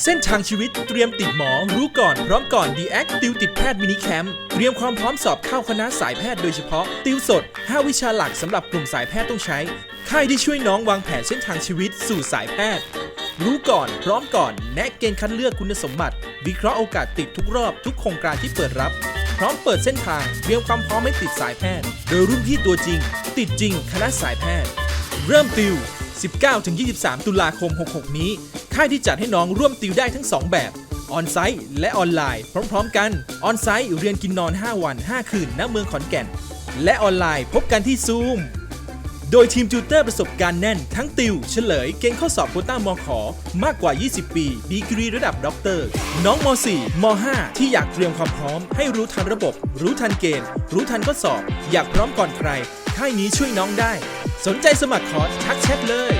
เส้นทางชีวิตเตรียมติดหมอรู้ก่อนพร้อมก่อน d ีแอคติวติดแพทย์มินิแคมป์เตรียมความพร้อมสอบเข้าคณะสายแพทย์โดยเฉพาะ ติวสด 5 วิชาหลักสำหรับกลุ่มสายแพทย์ต้องใช้ค่ายที่ช่วยน้องวางแผนเส้นทางชีวิตสู่สายแพทย์ รู้ก่อน พร้อมก่อน แนะเกณฑ์คัดเลือกคุณสมบัติ วิเคราะห์โอกาสติดทุกรอบทุกโครงการที่เปิดรับ พร้อมเปิดเส้นทางเตรียมความพร้อมให้ติดสายแพทย์ โดยรุ่นพี่ตัวจริง ติดจริงคณะสายแพทย์ เริ่มติว 19-23 ตุลาคม 66 นี้ ค่ายที่จัดให้น้องร่วมติวได้ทั้ง 2 แบบออนไซต์และออนไลน์พร้อม ๆ กันออนไซต์เรียนกินนอน 5 วัน 5 คืนณเมืองขอนแก่น และออนไลน์พบกันที่ซูมโดยทีมติวเตอร์ประสบการณ์แน่น ทั้งติว เฉลย เก่งข้อสอบโคต้ามขอ มากกว่า 20 ปี ดีกรีระดับด็อกเตอร์ น้องม .4 ม .5 ที่อยากเตรียมความพร้อม ให้รู้ทันระบบ รู้ทันเกณฑ์ รู้ทันข้อสอบ อยากพร้อมก่อนใคร ค่ายนี้ช่วยน้องได้ สนใจสมัครคอร์สทักแชทเลย